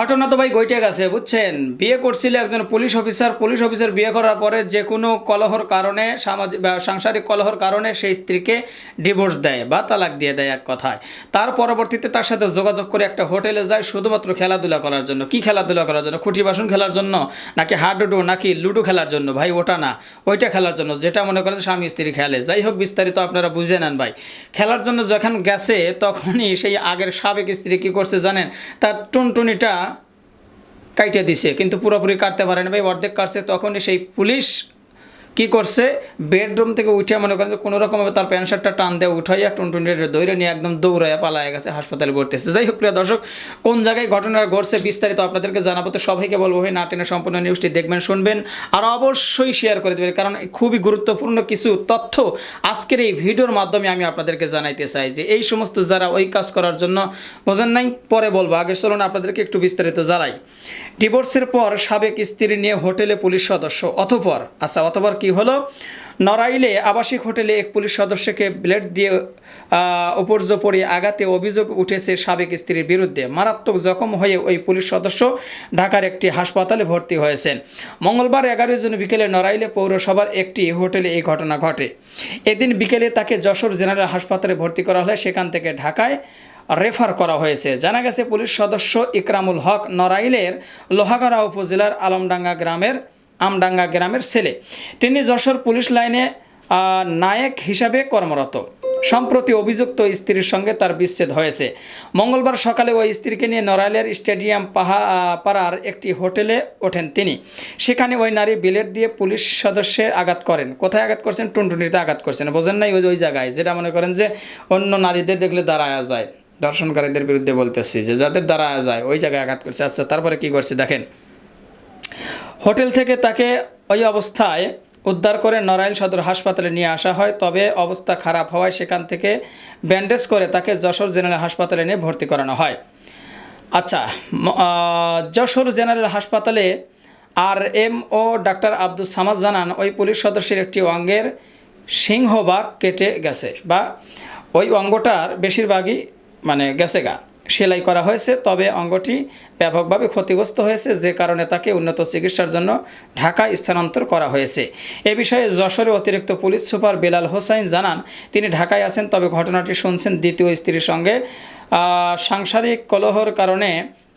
ঘটনা তো ভাই গইটে গেছে, বুঝছেন? বিয়ে করছিল একজন পুলিশ অফিসার পুলিশ অফিসার বিয়ে করার পরে যে কোনো কলহর কারণে, সামাজিক সাংসারিক কলহর কারণে সেই স্ত্রীকে ডিভোর্স দেয় বা তালাক দিয়ে দেয় এক কথায়। তার পরবর্তীতে তার সাথে যোগাযোগ করে একটা হোটেলে যায় শুধুমাত্র খেলাধুলা করার জন্য। কি খেলাধুলা করার জন্য? খুঁটি বাসন খেলার জন্য? নাকি হাডুডু? নাকি লুডো খেলার জন্য? ভাই, ওটা না। ওইটা খেলার জন্য। যেটা মনে করেন স্বামী স্ত্রী খেলে। যাই হোক, বিস্তারিত আপনারা বুঝে নেন ভাই। খেলার জন্য যখন গেছে, তখনই সেই আগের সাবেক স্ত্রী কী করছে জানেন? তার টুনটুনিটা কাইটে দিছে কিন্তু পুরোপুরি কাটতে পারে না। ভাই অর্ধেক কাটছে তখনই সেই পুলিশ কি করছে? বেডরুম থেকে উঠে মনে করেন যে কোনো রকমভাবে তার প্যান্ট শার্টটা টান দিয়ে উঠাইয়া টুনটুনিটা দৌড়ে নিয়ে একদম দৌড়াইয়া পালায় গেছে, হাসপাতালে ভর্তি হচ্ছে যাই হোক, প্রিয় দর্শক, কোন জায়গায় ঘটনা ঘটছে বিস্তারিত আপনাদেরকে জানাব। তো সবাইকে বলব ভাই, না টেনে সম্পূর্ণ নিউজটি দেখবেন, শুনবেন আর অবশ্যই শেয়ার করে দেবেন। কারণ খুবই গুরুত্বপূর্ণ কিছু তথ্য আজকের এই ভিডিওর মাধ্যমে আমি আপনাদেরকে জানাইতে চাই যে এই সমস্ত যারা ওই কাজ করার জন্য বোঝেন নাই, পরে বলব। আগে চলুন আপনাদেরকে একটু বিস্তারিত জানাই। ডিভোর্সের পর সাবেক স্ত্রী নিয়ে হোটেলে পুলিশ সদস্য, অতপর আচ্ছা অতপর কি হলো, নড়াইলে আবাসিক হোটেলে এক পুলিশ সদস্যকে ব্লেড দিয়ে উপর্যপরি আঘাতে অভিযোগ উঠেছে সাবেক স্ত্রীর বিরুদ্ধে। মারাত্মক জখম হয়ে ওই পুলিশ সদস্য ঢাকার একটি হাসপাতালে ভর্তি হয়েছেন। মঙ্গলবার এগারোই জুন বিকেলে নড়াইলে পৌরসভার একটি হোটেলে এই ঘটনা ঘটে। এদিন বিকেলে তাকে যশোর জেনারেল হাসপাতালে ভর্তি করা হলে সেখান থেকে ঢাকায় রেফার করা হয়েছে। জানা গেছে, পুলিশ সদস্য ইকরামুল হক নড়াইলের লোহাগাড়া উপজেলার আলমডাঙ্গা গ্রামের আমডাঙ্গা গ্রামের ছেলে। তিনি যশোর পুলিশ লাইনে নায়ক হিসাবে কর্মরত। সম্প্রতি অভিযুক্ত স্ত্রীর সঙ্গে তার বিচ্ছেদ হয়েছে। মঙ্গলবার সকালে ওই স্ত্রীকে নিয়ে নড়াইলের স্টেডিয়াম পাহা পাড়ার একটি হোটেলে ওঠেন তিনি। সেখানে ওই নারী বিলেট দিয়ে পুলিশ সদস্যের আঘাত করেন। কোথায় আঘাত করছেন? টুনটুনিতে আঘাত করছেন। বোঝেন নাই ওই ওই জায়গায়, যেটা মনে করেন যে অন্য নারীদের দেখলে দাঁড়ায়া যায়। দর্শনকারীদের বিরুদ্ধে বলতেছি যে যাদের দাঁড়ায়া যায়, ওই জায়গায় আঘাত করছে। আচ্ছা তারপরে কি করছে? দেখেন। হোটেল থেকে তাকে ওই অবস্থায় উদ্ধার করে নড়াইল সদর হাসপাতালে নিয়ে আসা হয়। তবে অবস্থা খারাপ হওয়ায় সেখান থেকে ব্যান্ডেজ করে তাকে যশোর জেনারেল হাসপাতালে নিয়ে ভর্তি করানো হয়। আচ্ছা যশোর জেনারেল হাসপাতালে আর এম ও ডাক্তার আব্দুল সামাদ জানান, ওই পুলিশ সদস্যের একটি অঙ্গের সিংহভাগ কেটে গেছে বা ওই অঙ্গটার বেশিরভাগই মানে গেছে গা। সেলাই করা হয়েছে, তবে অঙ্গটি ব্যাপকভাবে ক্ষতিগ্রস্ত হয়েছে, যে কারণে তাকে উন্নত চিকিৎসার জন্য ঢাকায় স্থানান্তর করা হয়েছে। এ বিষয়ে যশোরে অতিরিক্ত পুলিশ সুপার বেলাল হোসাইন জানান, তিনি ঢাকায় আছেন, তবে ঘটনাটি শুনছেন দ্বিতীয় স্ত্রীর সঙ্গে। সাংসারিক কলহর কারণে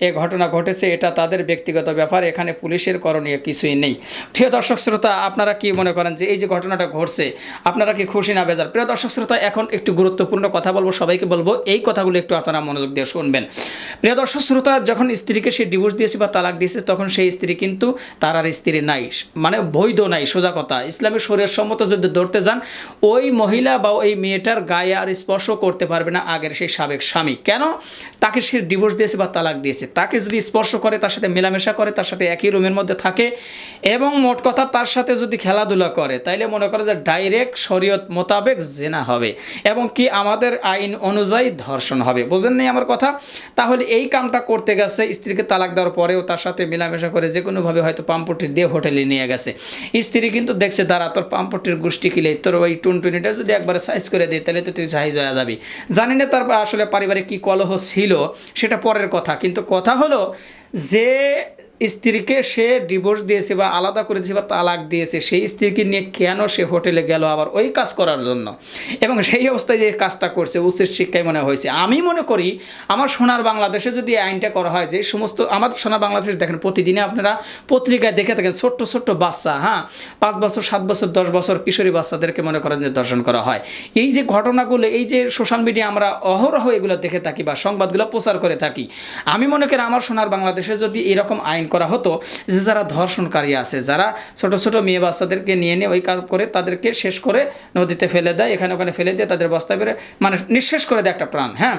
এ ঘটনা ঘটেছে, এটা তাদের ব্যক্তিগত ব্যাপার, এখানে পুলিশের করণীয় কিছুই নেই। প্রিয় দর্শক শ্রোতা, আপনারা কি মনে করেন যে এই যে ঘটনাটা ঘটছে, আপনারা কি খুশি না বেজার? প্রিয় দর্শক শ্রোতা, এখন একটু গুরুত্বপূর্ণ কথা বলব, সবাইকে বলব, এই কথাগুলো একটু আপনারা মনোযোগ দিয়ে শুনবেন। প্রিয় দর্শক শ্রোতা, যখন স্ত্রীকে সে ডিভোর্স দিয়েছে বা তালাক দিয়েছে, তখন সেই স্ত্রী কিন্তু তার আর স্ত্রী নাই মানে বৈধ নাই, সোজা কথা। ইসলামের শরীর সম্মত যদি ধরতে যান, ওই মহিলা বা ওই মেয়েটার গায়ে আর স্পর্শ করতে পারবে না আগের সেই সাবেক স্বামী। কেন? তাকে সে ডিভোর্স দিয়েছে বা তালাক দিয়েছে। তাকে যদি স্পর্শ করে, তার সাথে মেলামেশা করে, তার সাথে একই রুমের মধ্যে থাকে এবং মোট কথা তার সাথে যদি খেলাধুলা করে, তাইলে মনে করে যে ডাইরেক্ট শরীয়ত মোতাবেক জেনা হবে এবং কি আমাদের আইন অনুযায়ী ধর্ষণ হবে। বোঝেন নেই আমার কথা? তাহলে এই কামটা করতে গেছে, স্ত্রীকে তালাক দেওয়ার পরেও তার সাথে মেলামেশা করে যে কোনোভাবে হয়তো পাম্পটি দিয়ে হোটেলে নিয়ে গেছে। স্ত্রী কিন্তু দেখছে, দাঁড়া, তোর পাম্পটির গোষ্ঠী কিলে তোর ওই টুনটুনিটা যদি একবারে সাইজ করে দিই তাহলে তো তুই সাইজ হয়ে যাবি। জানি না তার আসলে পারিবারিক কী কলহ ছিল, সেটা পরের কথা। কিন্তু কথা হলো যে স্ত্রীকে সে ডিভোর্স দিয়েছে বা আলাদা করে দিয়েছে বা তালাক দিয়েছে, সেই স্ত্রীকে নিয়ে কেন সে হোটেলে গেল আবার ওই কাজ করার জন্য? এবং সেই অবস্থায় যে কাজটা করছে উচিত শিক্ষায় মনে হয়েছে। আমি মনে করি, আমার সোনার বাংলাদেশে যদি আইনটা করা হয়, যে সমস্ত আমাদের সোনার বাংলাদেশে দেখেন, প্রতিদিনে আপনারা পত্রিকায় দেখে থাকেন, ছোট্ট ছোট্ট বাচ্চা হ্যাঁ? পাঁচ বছর, সাত বছর, দশ বছর কিশোরী বাচ্চাদেরকে মনে করেন যে দর্শন করা হয়। এই যে ঘটনাগুলো, এই যে সোশ্যাল মিডিয়া আমরা অহরহ এগুলো দেখে থাকি বা সংবাদগুলো প্রচার করে থাকি, আমি মনে করি আমার সোনার বাংলাদেশে যদি এরকম আইন করা হতো যে যারা ধর্ষণকারী আছে, যারা ছোট ছোট মেয়ে বাচ্চাদেরকে নিয়ে নিয়ে ওই কাজ করে তাদেরকে শেষ করে নদীতে ফেলে দেয়, এখানে ওখানে ফেলে দিয়ে তাদের বস্তা বেড়ে মানে নিঃশেষ করে দেয় একটা প্রাণ হ্যাঁ?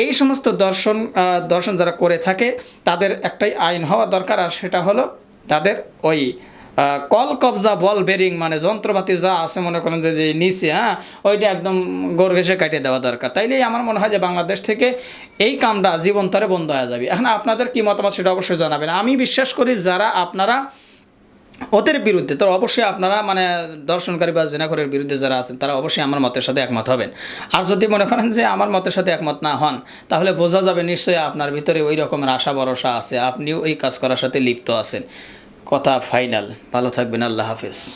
এই সমস্ত দর্শন দর্শন যারা করে থাকে, তাদের একটাই আইন হওয়া দরকার আর সেটা হলো তাদের ওই কল কবজা, বল বেরিং মানে যন্ত্রপাতি যা আছে, মনে করেন যে যে নিচে হ্যাঁ ওইটা একদম ঘেসে কাটিয়ে দেওয়া দরকার। তাইলেই আমার মনে হয় যে, বাংলাদেশ থেকে এই কামটা জীবন্তরে বন্ধ হয়ে যাবে। এখন আপনাদের কি মতামত সেটা অবশ্যই জানাবেন। আমি বিশ্বাস করি যারা আপনারা ওদের বিরুদ্ধে তো অবশ্যই আপনারা মানে দর্শনকারী বা জেনাকরের বিরুদ্ধে যারা আছেন, তারা অবশ্যই আমার মতের সাথে একমত হবেন। আর যদি মনে করেন যে, আমার মতের সাথে একমত না হন, তাহলে বোঝা যাবে নিশ্চয়ই আপনার ভিতরে ওই রকমের আশা ভরসা আছে। আপনিও এই কাজ করার সাথে লিপ্ত আছেন। কথা ফাইনাল। ভালো থাকবেন আল্লাহ হাফেজ।